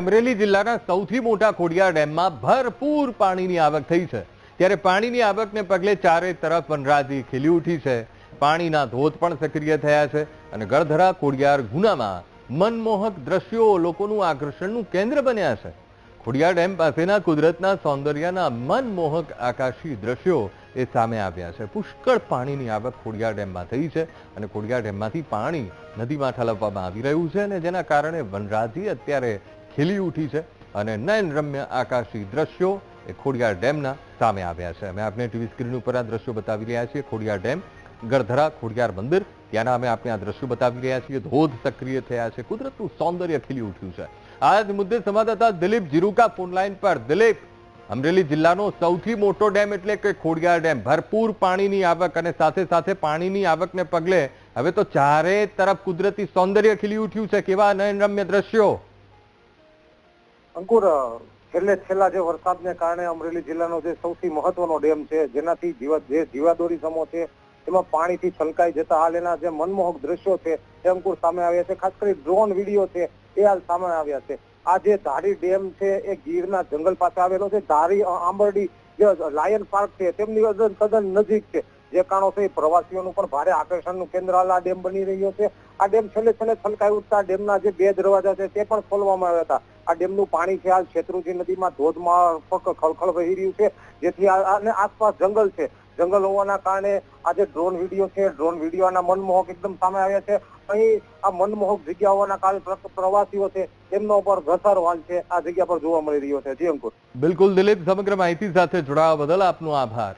અમરેલી જિલ્લાના સૌથી મોટા ખોડિયાર ડેમમાં ભરપૂર પાણીની આવક થઈ છે. ત્યારે પાણીની આવકને પગલે ચારે તરફ વનરાજી ખીલી ઉઠી છે. પાણીના ધોધ પણ સક્રિય થયા છે અને ગળધરા ખોડિયાર ગુનામાં મનમોહક દ્રશ્યો લોકોનું આકર્ષણનું કેન્દ્ર બન્યા છે. ખોડિયાર ડેમ પાસેના કુદરતના સૌંદર્યના મનમોહક આકાશી દ્રશ્યો એ સામે આવ્યા છે. પુષ્કળ પાણીની આવક ખોડિયાર ડેમમાં થઈ છે અને ખોડિયાર ડેમમાંથી પાણી નદીમાં ઠલવવામાં આવી રહ્યું છે અને જેના કારણે વનરાજી અત્યારે ખીલી ઉઠી છે અને નયનરમ્ય આકાશી દ્રશ્યો એ ખોડિયાર ડેમના સામે આવ્યા છે. અમે આપને ટીવી સ્ક્રીન ઉપર આ દ્રશ્યો બતાવી રહ્યા છીએ. ખોડિયાર ડેમ, ગરધરા, ખોડિયાર મંદિર. ત્યાંના અમે આપણે આ દ્રશ્યો બતાવી રહ્યા છીએ. ધોધ સક્રિય થયા છે. કુદરતનું સૌંદર્ય ખીલી ઉઠ્યું છે. આ જ મુદ્દે સંવાદદાતા દિલીપ જીરુકા ફોનલાઈન પર. દિલીપ, અમરેલી જિલ્લાનો સૌથી મોટો ડેમ એટલે કે ખોડિયાર ડેમ. ભરપૂર પાણીની આવક અને સાથે સાથે પાણીની આવકને પગલે હવે તો ચારે તરફ કુદરતી સૌંદર્ય ખીલી ઉઠ્યું છે. કેવા નયનરમ્ય દ્રશ્યો? અંકુર છેલ્લે છેલ્લા જે વરસાદને કારણે અમરેલી જિલ્લાનો જે સૌથી મહત્વનો ડેમ છે, જેનાથી જીવા, જે જીવાદોરી સમો છે, એમાં પાણીથી છલકાઈ જતા હાલ એના જે મનમોહક દ્રશ્યો છે, એ અંકુર સામે આવ્યા છે. ખાસ કરી ડ્રોન વીડિયો છે, એ હાલ સામે આવ્યા છે. આ જે ધારી ડેમ છે, એ ગીરના જંગલ પાસે આવેલો છે. ધારી આંબરડી જે લાયન પાર્ક છે, તેમની તદ્દન નજીક છે. જે કારણોસર પ્રવાસીઓનું પણ ભારે આકર્ષણનું કેન્દ્ર આ ડેમ બની રહ્યો છે. આ ડેમ છેલ્લે છેલ્લે છલકાઈ ઉઠતા ડેમના જે બે દરવાજા છે, તે પણ ખોલવામાં આવ્યા હતા. આ ડેમનું પાણી છે હાલ શેત્રુંજી નદીમાં ધોધમાં ખળખળ વહી રહ્યું છે, જેથી આસપાસ જંગલ છે. જંગલ હોવાના કારણે આજે ડ્રોન વીડિયો છે, ડ્રોન વિડીયોના મનમોહક એકદમ સામે આવ્યા છે. અહીં આ મનમોહક જગ્યા હોવાના કારણે પ્ર- પ્રવાસીઓ છે, તેમનો પર ઘસારો હાલ છે. આ જગ્યા પર જોવા મળી રહ્યો છે. જી અંકુર. બિલકુલ દિલીપ, સમગ્ર માહિતી સાથે જોડાવા બદલ આપનો આભાર.